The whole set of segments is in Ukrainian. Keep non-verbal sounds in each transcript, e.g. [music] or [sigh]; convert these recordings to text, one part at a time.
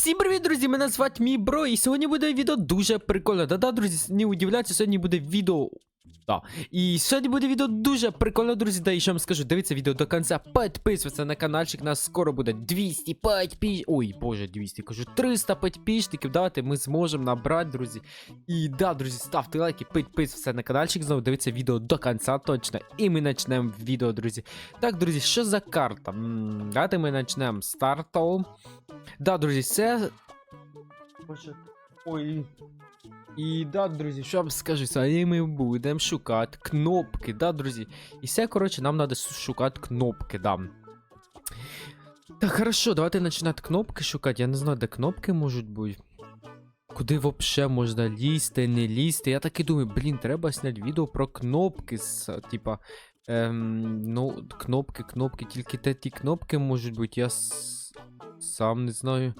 Всім привіт, друзі! Мене звати мій бро, і сьогодні буде відео дуже прикольне. Да-да, друзі, не удивляйтеся, сьогодні буде відео. Да. І сьогодні буде відео дуже прикольне, друзі. Да, і що вам скажу, дивіться відео до кінця, підписуйтесь на каналчик, нас скоро буде 200 підписчиків. Ой, боже, 200, кажу, 300 підписчиків. Давайте ми зможемо набрати, друзі. І да, друзі, ставте лайки, підписуйтесь на каналчик, знову дивіться відео до кінця точно. І ми почнемо відео, друзі. Так, друзі, що за карта? М, Давайте ми почнемо з старту. Да, друзі, це. Ой. І да, друзі, що вам скажу, сьогодні ми будемо шукати кнопки, да, друзі. І все, коротше, нам треба шукати кнопки, да. Так, хорошо, давайте починати кнопки шукати. Я не знаю, де кнопки можуть бути. Куди взагалі можна лізти, не лізти. Я так і думаю, блін, треба зняти відео про кнопки. Типа. Ем, ну, кнопки, кнопки, тільки те ті кнопки можуть бути. Я с... сам не знаю.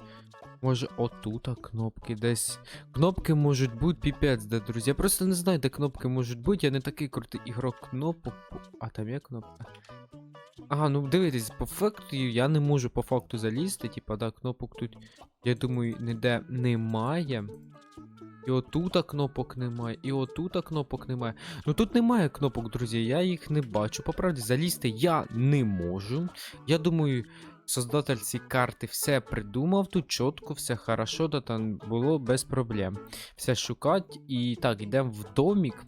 Може, отута кнопки десь. Кнопки можуть бути піпець, де, друзі. Я просто не знаю, де кнопки можуть бути. Я не такий крутий ігрок кнопок. А там є кнопка. Ага, ну дивитесь, по факту я не можу по факту залізти. Типа, да, кнопок тут, я думаю, ніде немає. І отута кнопок немає, і отута кнопок немає. Ну тут немає кнопок, друзі, я їх не бачу. По правді, залізти я не можу. Я думаю, создатель цієї карти все придумав, тут чітко, все хорошо, да там було без проблем. Все шукати. І так, йдемо в домік.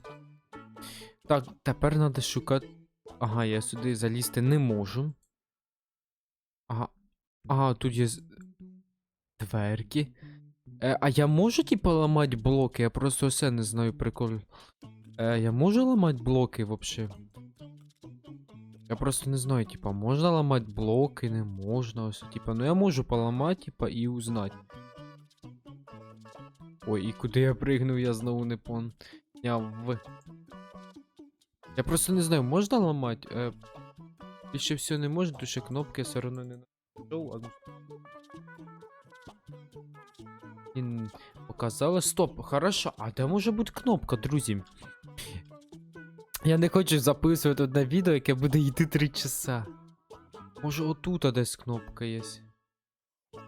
Так, тепер треба шукати. Ага, я сюди залізти не можу. Ага. Ага, тут є дверки. Е, а я можу, типа, ламати блоки? Я просто все не знаю прикол. Е, я можу ламати блоки вообще? Я просто не знаю, типа, можна ламати блоки, не можна. Ось, типа, ну я можу поламати, типа, і узнати. Ой, і куди я пригнув, я знову не поняв. Я просто не знаю, можна ламати? Е, більше все не можна, тому що кнопки я все одно не знайшов. Показали. Стоп, хорошо. А де може бути кнопка, друзі? Я не хочу записувати одне відео, яке буде йти 3 часа. Може отут десь кнопка є.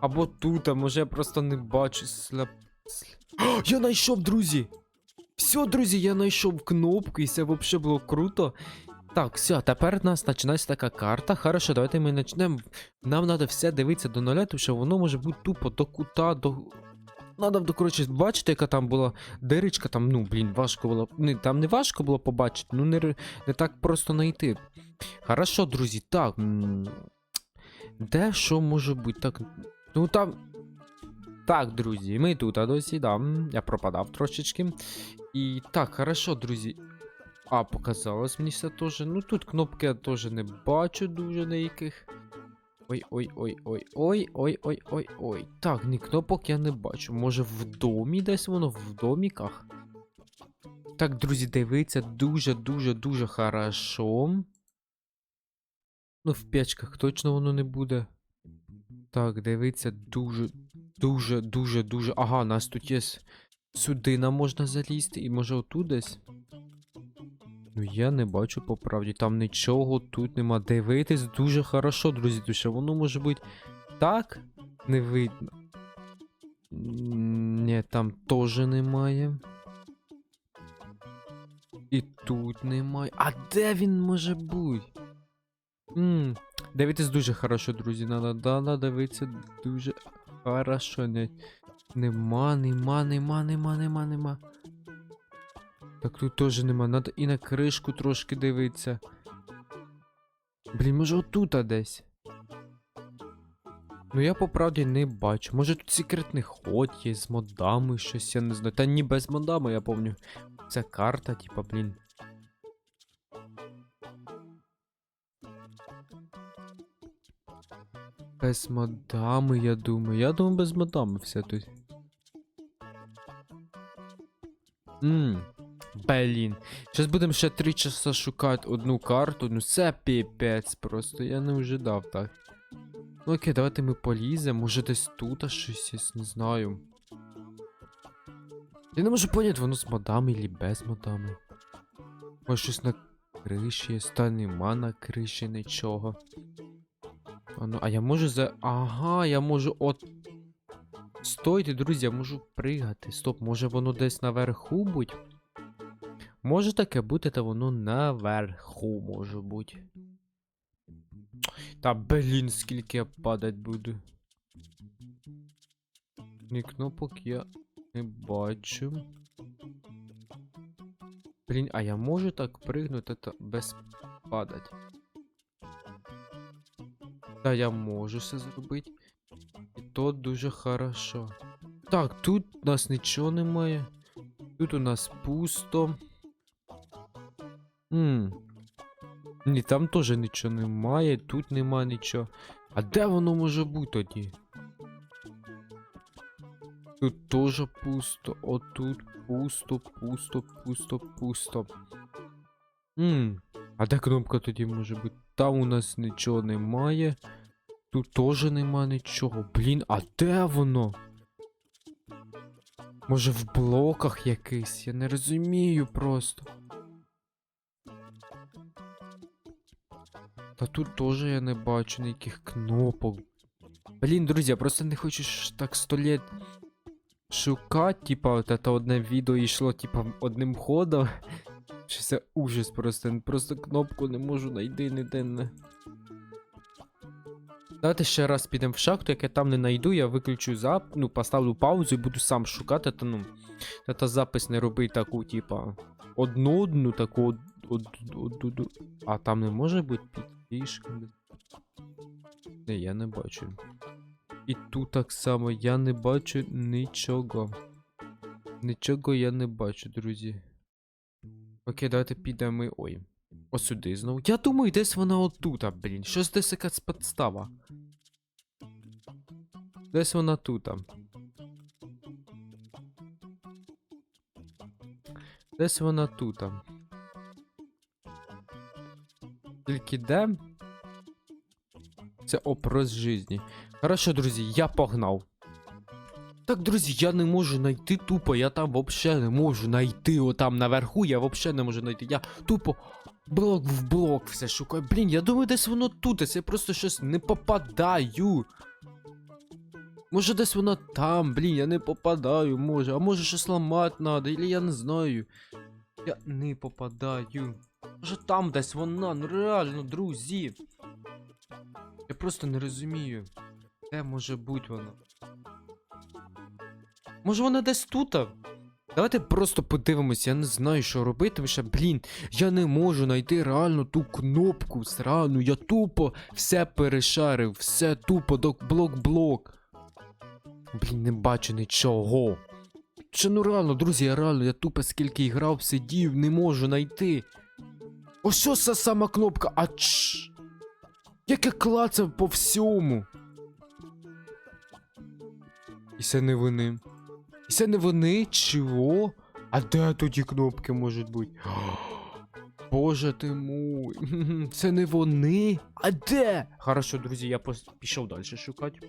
Або тут, може я просто не бачу сляп. сля- О, я знайшов, друзі! Все, друзі, я знайшов кнопку, і це взагалі було круто. Так, все, тепер у нас починається така карта. Хорошо, давайте ми почнемо. Нам треба все дивитися до нуля, тому що воно може бути тупо до кута, до. Надо, до, коротше, бачите, яка там була дирочка, там, ну, блін, важко було. Не, там не важко було побачити, ну не, не так просто знайти. Хорошо, друзі, так. Де що може бути? Так. Ну там. Так, друзі, ми тут, а досі, да. Я пропадав трошечки. І так, хорошо, друзі. А, показалось мені все теж. Ну тут кнопки я теж не бачу дуже деяких. Ой, ой, ой, ой, ой, ой, ой, ой, ой. Так, ні, кнопок я не бачу. Може в домі десь воно в доміках? Так, друзі, дивіться, дуже, дуже, дуже хорошо. Ну, в печках точно воно не буде. Так, дивіться, дуже, дуже, дуже, дуже. Ага, нас тут є. Сюди нам можна залізти, і може отут десь. Ну я не бачу по правді, там нічого тут нема. Дивитись дуже хорошо, друзі, тому що воно може бути так не видно. Ні, там теж немає. І тут немає. А де він може бути? Ммм, дивитись дуже хорошо, друзі. Надо, да, дивитися дуже хорошо. Не, нема, нема, нема, нема, нема, нема. Так тут теж нема. Надо і на кришку трошки дивитися. Блін, може отута десь. Ну я по правді не бачу. Може тут секретний ход є з модами, щось я не знаю. Та ні без модами, я помню. Це карта, типа, блін. Без модами, я думаю. Я думаю, без модами все тут. Ммм. Блін. Зараз будемо ще 3 часа шукати одну карту. Ну це піпець просто. Я не ожидав так. Ну окей, давайте ми поліземо. Може десь тут а щось є, не знаю. Я не можу поняти, воно з модами чи без модами. Може щось на криші та нема на криші нічого. А, ну, а я можу за. Ага, я можу от. Стойте, друзі, я можу пригати. Стоп, може воно десь наверху будь? Може таке бути, та воно наверху може бути. Та блін, скільки я падать буду. Ні кнопок я не бачу. Блін, а я можу так пригнути та без падать? Та я можу це зробити. І то дуже хорошо. Так, тут у нас нічого немає. Тут у нас пусто. Ммм. Ні, там теж нічого немає, тут нема нічого. А де воно може бути тоді? Тут теж пусто, отут пусто, пусто, пусто, пусто. Ммм. А де кнопка тоді може бути? Там у нас нічого немає. Тут теж нема нічого. Блін, а де воно? Може в блоках якийсь? Я не розумію просто. Та тут теж я не бачу ніяких кнопок. Блін, друзі, я просто не хочу так сто літ шукати, типа, от це одне відео йшло, типа, одним ходом. [laughs] Чи це ужас просто. Просто кнопку не можу знайти ніде не. Давайте ще раз підемо в шахту, як я там не знайду, я виключу зап... ну, поставлю паузу і буду сам шукати, та ну. Та, запис не робить таку, типа. Одну одну таку од... Од... Од... Од... А там не може бути підпішка. Не, я не бачу. І тут так само я не бачу нічого. Нічого я не бачу, друзі. Окей, давайте підемо. Ой. Ось сюди знову. Я думаю, десь вона отута, блін. Щось десь якась підстава. Десь вона тута. Десь вона тута. Тільки де? Це опрос жизни. Хорошо, друзі, я погнав. Так, друзі, я не можу знайти тупо, я там вообще не можу знайти. Отам наверху я вообще не можу знайти. Я тупо блок в блок все шукаю. Блін, я думаю, десь воно тут, я просто щось не попадаю. Може десь воно там, блін, я не попадаю, може. А може щось ламати надо, или я не знаю. Я не попадаю. Може там десь вона, ну реально, друзі. Я просто не розумію. Де може бути вона? Може вона десь тут? Давайте просто подивимось, я не знаю, що робити, тому що, блін, я не можу знайти реально ту кнопку срану. Я тупо все перешарив, все тупо блок-блок. Блін, не бачу нічого. Чи ну реально, друзі, я реально, я тупо скільки грав, сидів, не можу знайти. Ось що сама кнопка, а чш. Як я клацав по всьому. І це не вони. І це не вони? Чого? А де тоді кнопки можуть бути? [gasps] Боже ти мой. [laughs] Це не вони. А де? Хорошо, друзі, я пішов далі шукати.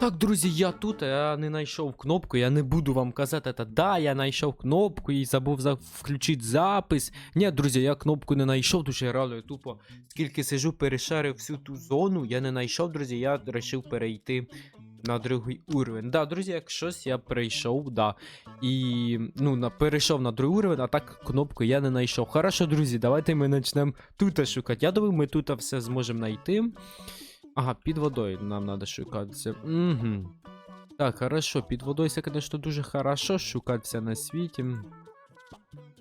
Так, друзі, я тут, я не знайшов кнопку, я не буду вам казати, та да, я знайшов кнопку і забув за... включити запис. Ні, друзі, я кнопку не знайшов, тому що я тупо скільки сижу, перешарив всю ту зону, я не знайшов, друзі, я вирішив перейти на другий уровень. Да, друзі, як щось я перейшов, да. І ну, на, перейшов на другий уровень, а так кнопку я не знайшов. Хорошо, друзі, давайте ми почнемо тут шукати. Я думаю, ми тут все зможемо знайти. Ага, під водою нам треба шукати це. Угу. Так, хорошо, під водою це, звісно, дуже хорошо шукатися на світі.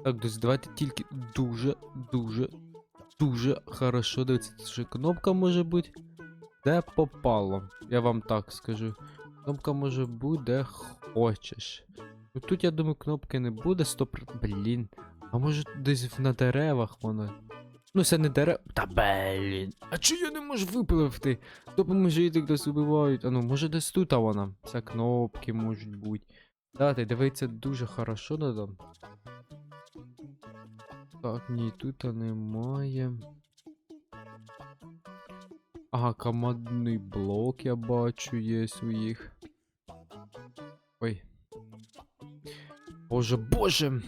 Так, друзі, давайте тільки дуже, дуже, дуже хорошо. Дивіться, тут ще кнопка може бути. Де попало, я вам так скажу. Кнопка може бути де хочеш. Ну тут, я думаю, кнопки не буде, стоп. Блін. А може десь на деревах вона. Ну, це не дерева. Та блін. А чого я не можу випливти? Допоможіть, хтось убивають. А ну, може десь тут а вона. Це кнопки можуть бути. Дати, дивиться дуже хорошо надо. Так, ні, тут немає. Ага, командний блок я бачу, є у їх. Ой. Боже, боже!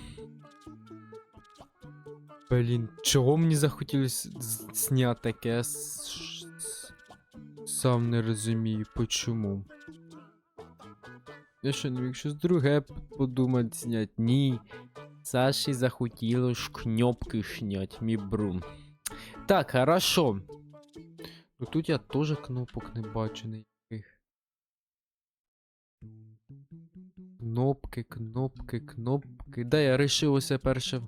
Блін, чого мені захотілося зняти таке? Сам не розумію, почому. Я що не міг щось друге подумати снять? Ні. Саші захотіло ж кнопки снять, мій брум. Так, хорошо. Ну тут я теж кнопок не бачу ніяких. Кнопки, кнопки, кнопки. Да, я рішив усе перше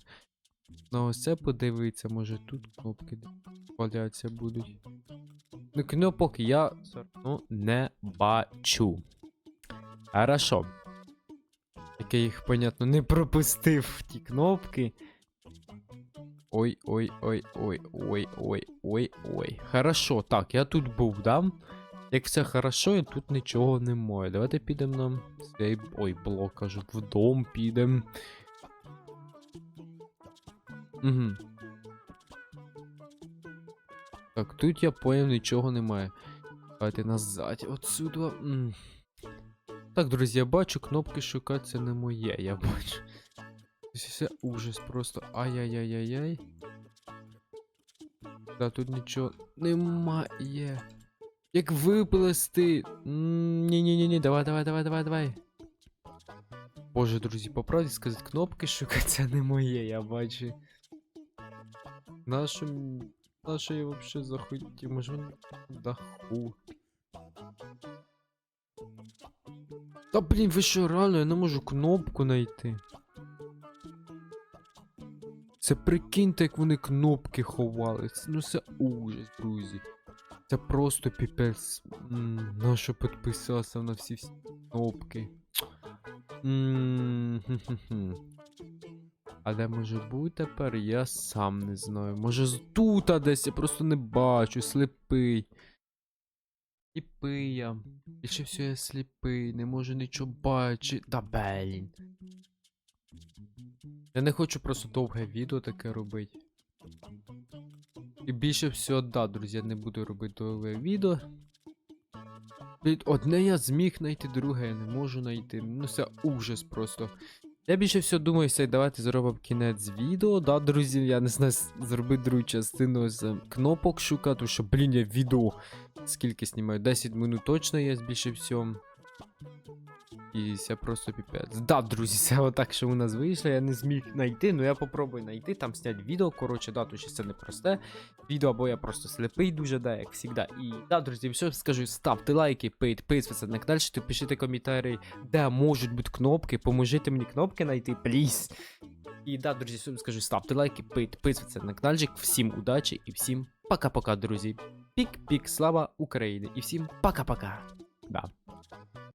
на ось це подивитися, може тут кнопки валяться будуть. Ну, кнопок я все одно не бачу. Хорошо. Як я їх, понятно, не пропустив ті кнопки. Ой, ой, ой, ой, ой, ой, ой, ой. Хорошо, так, я тут був, да? Як все хорошо, і тут нічого немає. Давайте підемо нам. Ой, блок кажу, в дом підемо. Угу. Так, тут я поняв, нічого немає. Давайте назад. Отсюда. Так, друзі, я бачу, кнопки шукати це не моє, я бачу. Це ужас просто. Ай-яй-яй-яй-яй. Да, тут нічого немає. Як виплести. Ні-ні-ні, давай, давай, давай, давай, давай. Боже, друзі, по правді сказати, кнопки шукати це не моє, я бачу. Нашу я вообще захотів, може він даху. Та блін, ви що, реально, я не можу кнопку знайти. Це прикиньте, як вони кнопки ховали. Це- Ну це ужас, друзі. Це просто піпець. М, Нащо підписався на всі всі кнопки. М, хм-хм-хм. А де може бути тепер, я сам не знаю. Може з тут десь я просто не бачу, сліпий. Сліпий я. Більше всього я сліпий, не можу нічого бачити. Та блін. Я не хочу просто довге відео таке робити. І більше всього, да, друзі, я не буду робити довге відео. Одне я зміг знайти, друге я не можу знайти. Ну це ужас просто. Я більше всього думаю, все, давайте зробимо кінець відео. Да, друзі, я не знаю, зробити другу частину з кнопок шукати, що, блін, я відео скільки знімаю? 10 минут точно є більше всього. І це просто піпець. Да, друзі, це отак, що у нас вийшло. Я не зміг знайти, ну я попробую знайти, там зняти відео. Коротше, да, тут ще це не просте відео, або я просто сліпий дуже, да, як завжди. І да, друзі, все скажу, ставте лайки, підписуйтесь на канал, що пишіть коментарі, де можуть бути кнопки, поможіть мені кнопки знайти, пліз. І да, друзі, всім скажу, ставте лайки, підписуйтесь на каналчик. Всім удачі і всім пока-пока, друзі. Пік-пік, слава Україні! І всім пока-пока. Да.